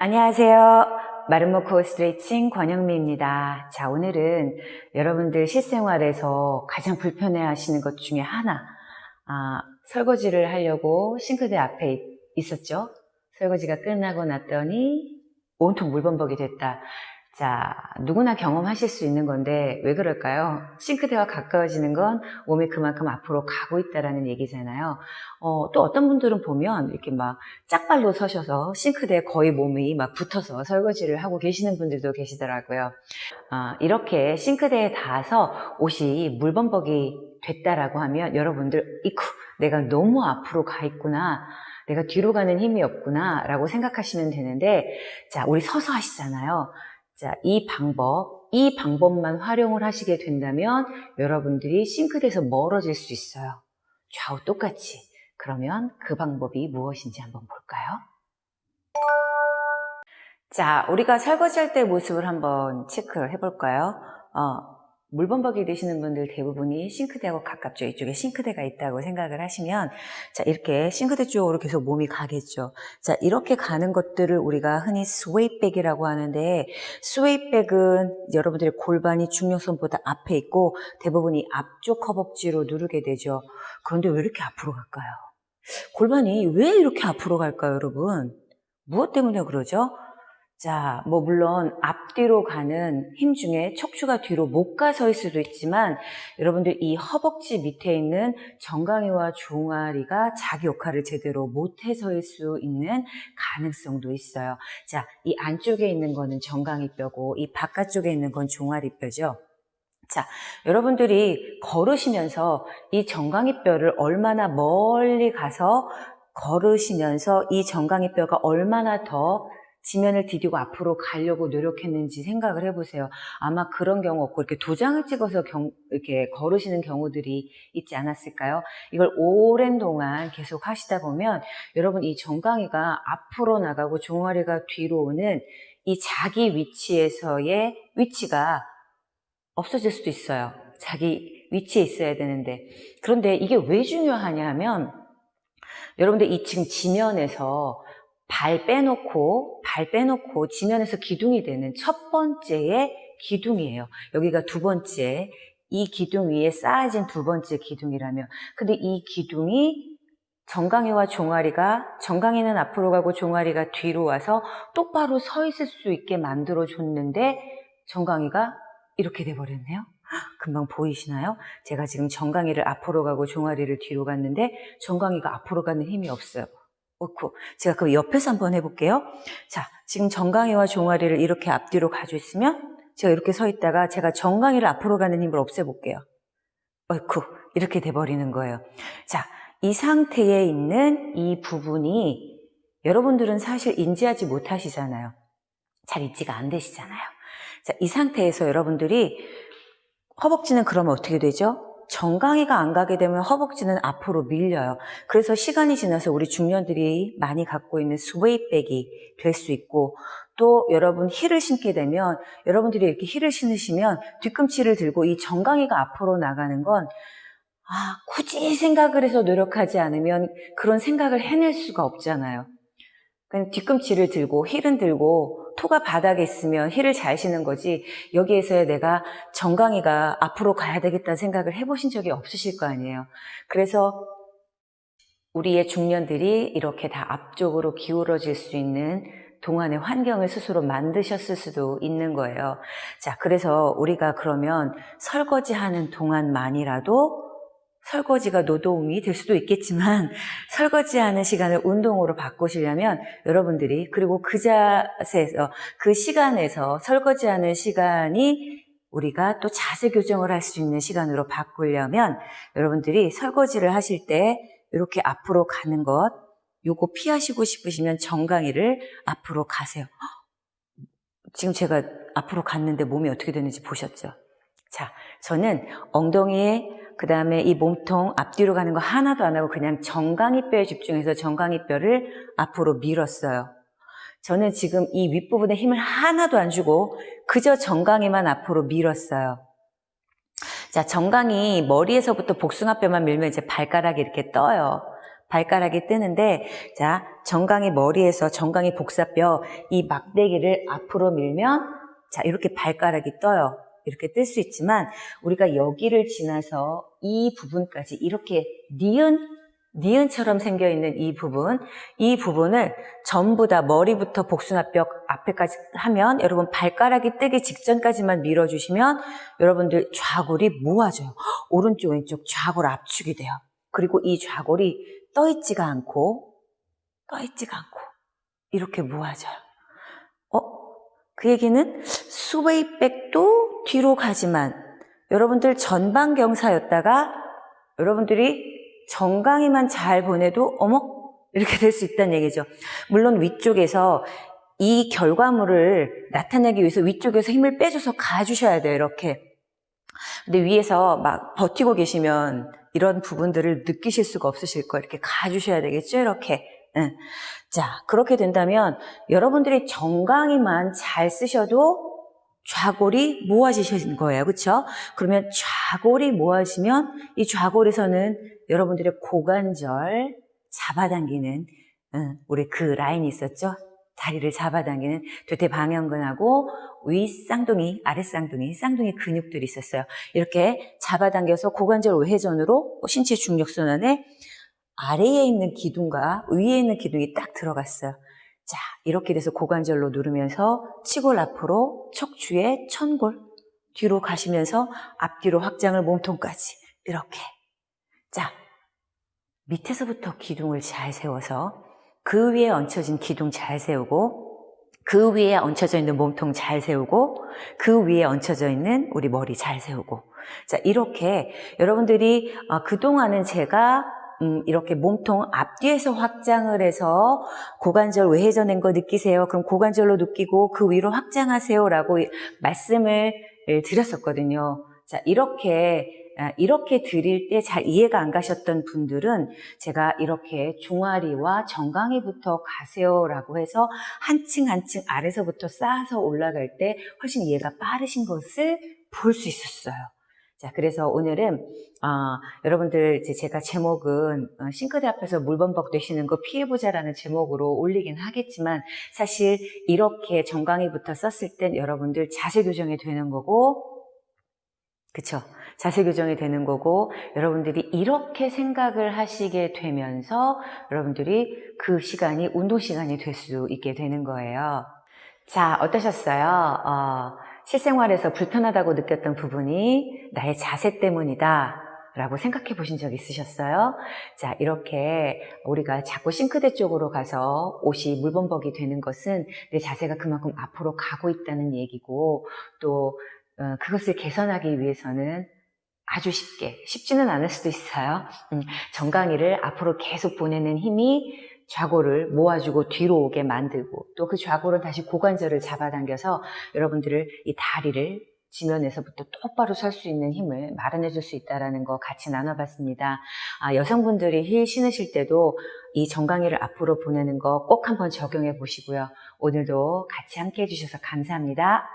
안녕하세요. 마름모코 스트레칭 권영미입니다. 자, 오늘은 여러분들 실생활에서 가장 불편해 하시는 것 중에 하나, 아, 설거지를 하려고 싱크대 앞에 있- 있었죠? 설거지가 끝나고 났더니 온통 물범벅이 됐다. 자, 누구나 경험하실 수 있는 건데 왜 그럴까요? 싱크대와 가까워지는 건 몸이 그만큼 앞으로 가고 있다라는 얘기잖아요. 어, 또 어떤 분들은 보면 이렇게 막 짝발로 서셔서 싱크대에 거의 몸이 막 붙어서 설거지를 하고 계시는 분들도 계시더라고요. 아, 이렇게 싱크대에 닿아서 옷이 물범벅이 됐다라고 하면 여러분들, 이쿠, 내가 너무 앞으로 가 있구나. 내가 뒤로 가는 힘이 없구나. 라고 생각하시면 되는데, 자, 우리 서서 하시잖아요. 자, 이 방법, 이 방법만 활용을 하시게 된다면 여러분들이 싱크대에서 멀어질 수 있어요. 좌우 똑같이. 그러면 그 방법이 무엇인지 한번 볼까요? 자, 우리가 설거지할 때 모습을 한번 체크를 해볼까요? 어, 물범벅이 되시는 분들 대부분이 싱크대하고 가깝죠. 이쪽에 싱크대가 있다고 생각을 하시면, 자, 이렇게 싱크대 쪽으로 계속 몸이 가겠죠. 자, 이렇게 가는 것들을 우리가 흔히 스웨이백이라고 하는데, 스웨이백은 여러분들의 골반이 중력선보다 앞에 있고, 대부분이 앞쪽 허벅지로 누르게 되죠. 그런데 왜 이렇게 앞으로 갈까요? 골반이 왜 이렇게 앞으로 갈까요, 여러분? 무엇 때문에 그러죠? 자, 뭐, 물론, 앞뒤로 가는 힘 중에 척추가 뒤로 못 가서일 수도 있지만, 여러분들 이 허벅지 밑에 있는 정강이와 종아리가 자기 역할을 제대로 못 해서일 수 있는 가능성도 있어요. 자, 이 안쪽에 있는 거는 정강이 뼈고, 이 바깥쪽에 있는 건 종아리 뼈죠. 자, 여러분들이 걸으시면서 이 정강이 뼈를 얼마나 멀리 가서 걸으시면서 이 정강이 뼈가 얼마나 더 지면을 디디고 앞으로 가려고 노력했는지 생각을 해보세요. 아마 그런 경우 없고 이렇게 도장을 찍어서 경- 이렇게 걸으시는 경우들이 있지 않았을까요? 이걸 오랜 동안 계속 하시다 보면 여러분 이 정강이가 앞으로 나가고 종아리가 뒤로 오는 이 자기 위치에서의 위치가 없어질 수도 있어요. 자기 위치에 있어야 되는데. 그런데 이게 왜 중요하냐 하면 여러분들 이 지금 지면에서 발 빼놓고, 발 빼놓고 지면에서 기둥이 되는 첫 번째의 기둥이에요. 여기가 두 번째, 이 기둥 위에 쌓아진 두 번째 기둥이라면. 근데 이 기둥이 정강이와 종아리가, 정강이는 앞으로 가고 종아리가 뒤로 와서 똑바로 서 있을 수 있게 만들어 줬는데, 정강이가 이렇게 돼버렸네요. 금방 보이시나요? 제가 지금 정강이를 앞으로 가고 종아리를 뒤로 갔는데, 정강이가 앞으로 가는 힘이 없어요. 옳고. 제가 그 옆에서 한번 해볼게요. 자, 지금 정강이와 종아리를 이렇게 앞뒤로 가지고 있으면 제가 이렇게 서 있다가 제가 정강이를 앞으로 가는 힘을 없애볼게요. 옳고. 이렇게 돼버리는 거예요. 자, 이 상태에 있는 이 부분이 여러분들은 사실 인지하지 못하시잖아요. 잘 인지가 안 되시잖아요. 자, 이 상태에서 여러분들이 허벅지는 그러면 어떻게 되죠? 정강이가 안 가게 되면 허벅지는 앞으로 밀려요. 그래서 시간이 지나서 우리 중년들이 많이 갖고 있는 스웨이백이 될 수 있고 또 여러분 힐을 신게 되면 여러분들이 이렇게 힐을 신으시면 뒤꿈치를 들고 이 정강이가 앞으로 나가는 건 아, 굳이 생각을 해서 노력하지 않으면 그런 생각을 해낼 수가 없잖아요. 그냥 뒤꿈치를 들고 힐은 들고 토가 바닥에 있으면 힐을 잘 신는 거지 여기에서 내가 정강이가 앞으로 가야 되겠다는 생각을 해보신 적이 없으실 거 아니에요. 그래서 우리의 중년들이 이렇게 다 앞쪽으로 기울어질 수 있는 동안의 환경을 스스로 만드셨을 수도 있는 거예요. 자, 그래서 우리가 그러면 설거지하는 동안만이라도 설거지가 노동이 될 수도 있겠지만 설거지하는 시간을 운동으로 바꾸시려면 여러분들이 그리고 그 자세에서 그 시간에서 설거지하는 시간이 우리가 또 자세 교정을 할 수 있는 시간으로 바꾸려면 여러분들이 설거지를 하실 때 이렇게 앞으로 가는 것 요거 피하시고 싶으시면 정강이를 앞으로 가세요. 헉! 지금 제가 앞으로 갔는데 몸이 어떻게 되는지 보셨죠? 자, 저는 엉덩이에 그 다음에 이 몸통 앞뒤로 가는 거 하나도 안 하고 그냥 정강이 뼈에 집중해서 정강이 뼈를 앞으로 밀었어요. 저는 지금 이 윗부분에 힘을 하나도 안 주고 그저 정강이만 앞으로 밀었어요. 자, 정강이 머리에서부터 복숭아뼈만 밀면 이제 발가락이 이렇게 떠요. 발가락이 뜨는데 자 정강이 머리에서 정강이 복사뼈 이 막대기를 앞으로 밀면 자 이렇게 발가락이 떠요. 이렇게 뜰 수 있지만 우리가 여기를 지나서 이 부분까지 이렇게 니은 니은처럼 생겨 있는 이 부분, 이 부분을 전부 다 머리부터 복숭아뼈 앞에까지 하면 여러분 발가락이 뜨기 직전까지만 밀어주시면 여러분들 좌골이 모아져요. 오른쪽 왼쪽 좌골 압축이 돼요. 그리고 이 좌골이 떠있지가 않고 떠있지가 않고 이렇게 모아져요. 어? 그 얘기는 스웨이백도 뒤로 가지만 여러분들 전방경사였다가 여러분들이 정강이만 잘 보내도 어머 이렇게 될 수 있다는 얘기죠. 물론 위쪽에서 이 결과물을 나타내기 위해서 위쪽에서 힘을 빼줘서 가주셔야 돼요. 이렇게. 근데 위에서 막 버티고 계시면 이런 부분들을 느끼실 수가 없으실 거예요. 이렇게 가주셔야 되겠죠. 이렇게. 응. 자, 그렇게 된다면 여러분들이 정강이만 잘 쓰셔도 좌골이 모아지신 거예요. 그렇죠? 그러면 좌골이 모아지면 이 좌골에서는 여러분들의 고관절 잡아당기는 응, 우리 그 라인이 있었죠? 다리를 잡아당기는 대퇴방형근하고 위 쌍둥이, 아래 쌍둥이, 쌍둥이 근육들이 있었어요. 이렇게 잡아당겨서 고관절 외회전으로 신체 중력선 안에 아래에 있는 기둥과 위에 있는 기둥이 딱 들어갔어요. 자, 이렇게 돼서 고관절로 누르면서 치골 앞으로 척추에 천골 뒤로 가시면서 앞뒤로 확장을 몸통까지 이렇게. 자, 밑에서부터 기둥을 잘 세워서 그 위에 얹혀진 기둥 잘 세우고 그 위에 얹혀져 있는 몸통 잘 세우고 그 위에 얹혀져 있는 우리 머리 잘 세우고 자 이렇게 여러분들이 어, 그동안은 제가 음, 이렇게 몸통 앞뒤에서 확장을 해서 고관절 외회전된 거 느끼세요. 그럼 고관절로 느끼고 그 위로 확장하세요라고 말씀을 예, 드렸었거든요. 자, 이렇게 아, 이렇게 드릴 때 잘 이해가 안 가셨던 분들은 제가 이렇게 종아리와 정강이부터 가세요라고 해서 한 층 한 층 아래서부터 쌓아서 올라갈 때 훨씬 이해가 빠르신 것을 볼 수 있었어요. 자, 그래서 오늘은 어, 여러분들 이제 제가 제목은 어, 싱크대 앞에서 물범벅 되시는 거 피해보자라는 제목으로 올리긴 하겠지만 사실 이렇게 정강이부터 썼을 땐 여러분들 자세 교정이 되는 거고 그쵸? 자세 교정이 되는 거고 여러분들이 이렇게 생각을 하시게 되면서 여러분들이 그 시간이 운동 시간이 될 수 있게 되는 거예요. 자, 어떠셨어요? 어, 실생활에서 불편하다고 느꼈던 부분이 나의 자세 때문이다. 라고 생각해 보신 적 있으셨어요? 자, 이렇게 우리가 자꾸 싱크대 쪽으로 가서 옷이 물범벅이 되는 것은 내 자세가 그만큼 앞으로 가고 있다는 얘기고 또 어, 그것을 개선하기 위해서는 아주 쉽게, 쉽지는 않을 수도 있어요. 음, 정강이를 앞으로 계속 보내는 힘이 좌골을 모아주고 뒤로 오게 만들고 또 그 좌골은 다시 고관절을 잡아당겨서 여러분들을 이 다리를 지면에서부터 똑바로 설 수 있는 힘을 마련해 줄 수 있다는 거 같이 나눠봤습니다. 아, 여성분들이 힐 신으실 때도 이 정강이를 앞으로 보내는 거 꼭 한번 적용해 보시고요. 오늘도 같이 함께 해주셔서 감사합니다.